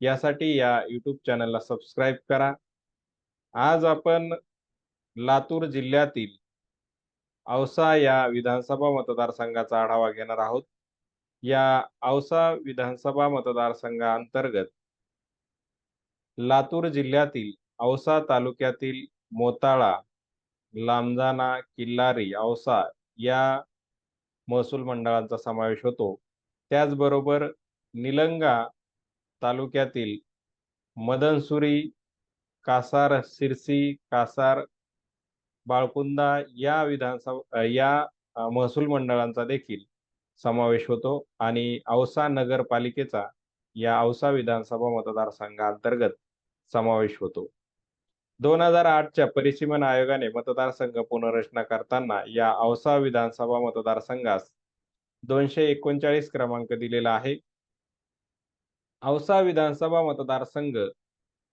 यासाठी या यूट्यूब चॅनलला सबस्क्राईब करा. आज आपण लातूर जिल्ह्यातील औसा या विधानसभा मतदारसंघाचा आढावा घेणार आहोत. या औसा विधानसभा मतदारसंघाअंतर्गत लातूर जिल्ह्यातील औसा तालुक्यातील मोताळा लांबजाना किल्लारी औसा या महसूल मंडळांचा समावेश होतो. त्याचबरोबर निलंगा तालुक्यातील मदनसुरी कासार सिरसी कासार बाळकुंदा या विधानसभा या महसूल मंडळांचा देखील समावेश होतो आणि औसा नगरपालिकेचा या औसा विधानसभा मतदारसंघाअंतर्गत समावेश होतो. दोन हजार आठच्या परिसीमन आयोगाने मतदारसंघ पुनर्रचना करताना या औसा विधानसभा मतदारसंघास दोनशे एकोणचाळीस क्रमांक दिलेला आहे. औसा विधानसभा मतदारसंघ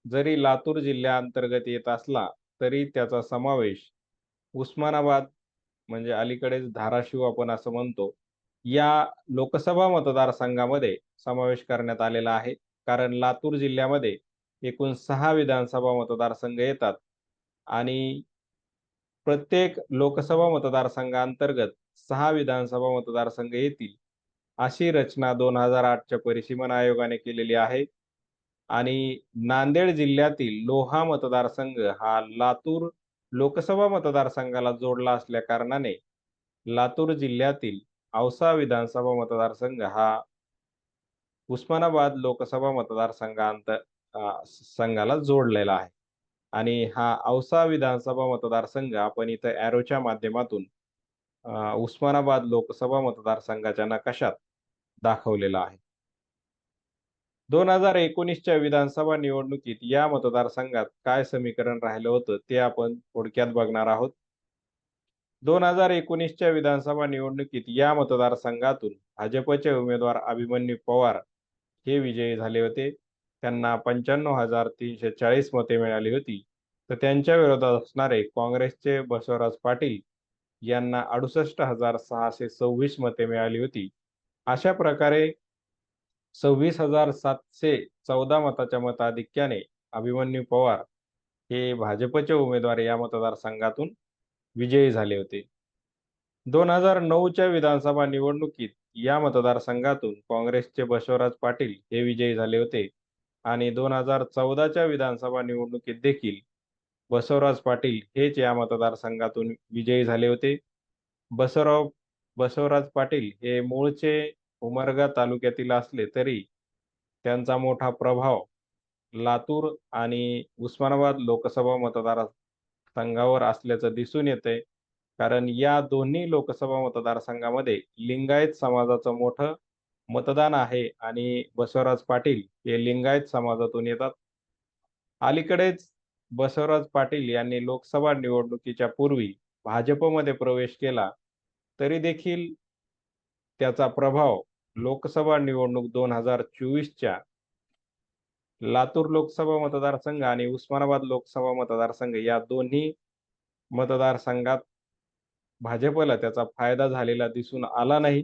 जरी लातूर जिल्ह्याअंतर्गत येत असला तरी त्याचा समावेश उस्मानाबाद म्हणजे अलीकडेच धाराशिव आपण असं म्हणतो या लोकसभा मतदारसंघामध्ये समावेश करण्यात आलेला आहे. कारण लातूर जिल्ह्यामध्ये एकूण सहा विधानसभा मतदारसंघ येतात आणि प्रत्येक लोकसभा मतदारसंघाअंतर्गत सहा विधानसभा मतदारसंघ येतील. अशी रचना दोन हजार आठच्या परिसीमन आयोगाने केलेली आहे. आणि नांदेड जिल्ह्यातील लोहा मतदारसंघ हा लातूर लोकसभा मतदारसंघाला जोडला असल्या कारणाने लातूर जिल्ह्यातील औसा विधानसभा मतदारसंघ हा उस्मानाबाद लोकसभा मतदारसंघांत संघाला जोडलेला आहे. आणि हा औसा विधानसभा मतदारसंघ आपण इथं ॲरोच्या माध्यमातून उस्मानाबाद लोकसभा मतदारसंघाच्या नकाशात दाखवलेला आहे. दोन हजार एकोणीसच्या विधानसभा निवडणुकीत या मतदारसंघात काय समीकरण राहिलं होतं ते आपण थोडक्यात बघणार आहोत. दोन हजार एकोणीसच्या विधानसभा निवडणुकीत या मतदारसंघातून भाजपचे उमेदवार अभिमन्यू पवार हे विजयी झाले होते. त्यांना पंच्याण्णव हजार तीनशे चाळीस मते मिळाली होती. तर त्यांच्या विरोधात असणारे काँग्रेसचे बसवराज पाटील यांना अडुसष्ट हजार सहाशे सव्वीस मते मिळाली होती. अशा प्रकारे सव्वीस हजार सातशे चौदा मताच्या मताधिक्याने अभिमन्यू पवार हे भाजपचे उमेदवार या मतदारसंघातून विजयी झाले होते. दोन हजार नऊच्या विधानसभा निवडणुकीत या मतदारसंघातून काँग्रेसचे बसवराज पाटील हे विजयी झाले होते आणि दोन हजार चौदाच्या विधानसभा निवडणुकीत देखील बसवराज पाटील हेच या मतदारसंघातून विजयी झाले होते. बसवराव बसवराज पाटील हे मूळचे उमरगा तालुक्यातील असले तरी त्यांचा मोठा प्रभाव लातूर आणि उस्मानाबाद लोकसभा मतदारसंघावर असल्याचं दिसून येते. कारण या दोन्ही लोकसभा मतदारसंघामध्ये लिंगायत समाजाचं मोठं मतदान आहे आणि बसवराज पाटील हे लिंगायत समाजातून येतात. अलीकडेच बसवराज पाटील यांनी लोकसभा निवडणुकीच्या पूर्वी भाजपमध्ये प्रवेश केला. तरी देखील त्याचा प्रभाव लोकसभा निवडणूक दोन हजार चोवीसच्या लातूर लोकसभा मतदारसंघ आणि उस्मानाबाद लोकसभा मतदारसंघ या दोन्ही मतदारसंघात भाजपला त्याचा फायदा झालेला दिसून आला नाही.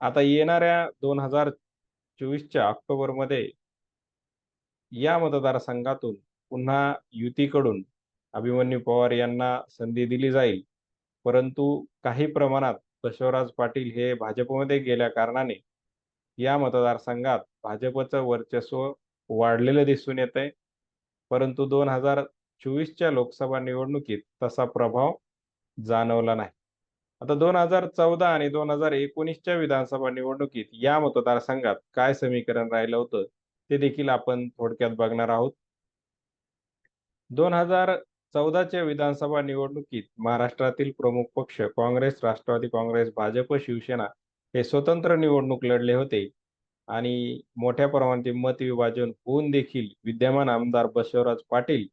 आता येणाऱ्या दोन हजार चोवीसच्या ऑक्टोबरमध्ये या मतदारसंघातून पुन्हा युतीकडून अभिमन्यू पवार यांना संधी दिली जाईल. परंतु काही प्रमाणात बसवराज पाटील हे भाजपमध्ये गेल्या कारणाने या मतदारसंघात भाजपचं वर्चस्व वाढलेलं दिसून येत आहे परंतु दोन हजार चोवीसच्या लोकसभा निवडणुकीत तसा प्रभाव जाणवला नाही. आता दोन हजार चौदा आणि दोन हजार एकोणीसच्या विधानसभा निवडणुकीत या मतदारसंघात काय समीकरण राहिलं होतं ते देखील आपण थोडक्यात बघणार आहोत. दोन हजार चौदाच्या विधानसभा निवडणुकीत महाराष्ट्रातील प्रमुख पक्ष काँग्रेस राष्ट्रवादी काँग्रेस भाजप शिवसेना हे स्वतंत्र निवडणूक लढले होते. आणि मोठ्या प्रमाणात मत विभाजन होऊन देखील विद्यमान आमदार बसवराज पाटील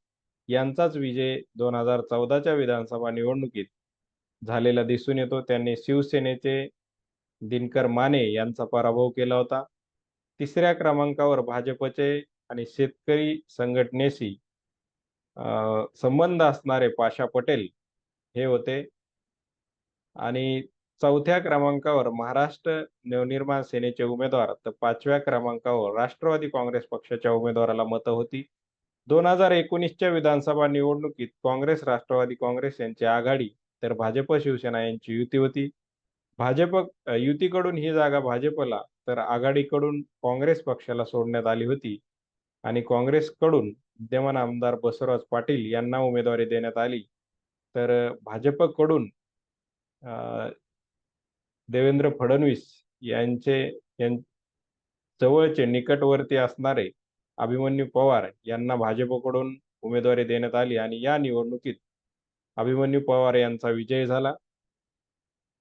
यांचाच विजय दोन हजार चौदाच्या विधानसभा निवडणुकीत झालेला दिसून येतो. त्यांनी शिवसेनेचे दिनकर माने यांचा पराभव केला होता. तिसऱ्या क्रमांकावर भाजपचे आणि शेतकरी संघटनेशी संबंध असणारे पाशा पटेल हे होते. आणि चौथ्या क्रमांकावर महाराष्ट्र नवनिर्माण सेनेचे उमेदवार तर पाचव्या क्रमांकावर राष्ट्रवादी काँग्रेस पक्षाच्या उमेदवाराला मतं होती. दोन हजार एकोणीसच्या विधानसभा निवडणुकीत काँग्रेस राष्ट्रवादी काँग्रेस यांची आघाडी तर भाजप शिवसेना यांची युती होती. भाजप युतीकडून ही जागा भाजपला तर आघाडीकडून काँग्रेस पक्षाला सोडण्यात आली होती. आणि काँग्रेसकडून विद्यमान आमदार बसवराज पाटील यांना उमेदवारी देण्यात आली. तर भाजपकडून देवेंद्र फडणवीस यांचे यां जवळचे निकटवर्ती असणारे अभिमन्यू पवार यांना भाजपकडून उमेदवारी देण्यात आली आणि या निवडणुकीत अभिमन्यू पवार यांचा विजय झाला.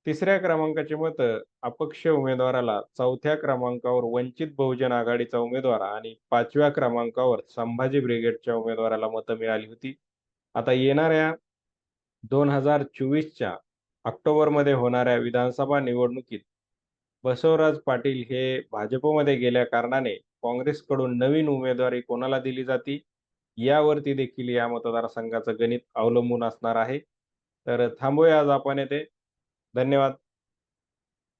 तिसऱ्या क्रमांकाची मतं अपक्ष उमेदवाराला चौथ्या क्रमांकावर वंचित बहुजन आघाडीचा उमेदवार आणि पाचव्या क्रमांकावर संभाजी ब्रिगेडच्या उमेदवाराला मतं मिळाली होती. आता येणाऱ्या दोन हजार चोवीसच्या ऑक्टोबरमध्ये होणाऱ्या विधानसभा निवडणुकीत बसवराज पाटील हे भाजपमध्ये गेल्या कारणाने काँग्रेसकडून नवीन उमेदवारी कोणाला दिली जाती? यावरती देखील या मतदारसंघाचं गणित अवलंबून असणार आहे. तर थांबूया आज आपण येथे. धन्यवाद.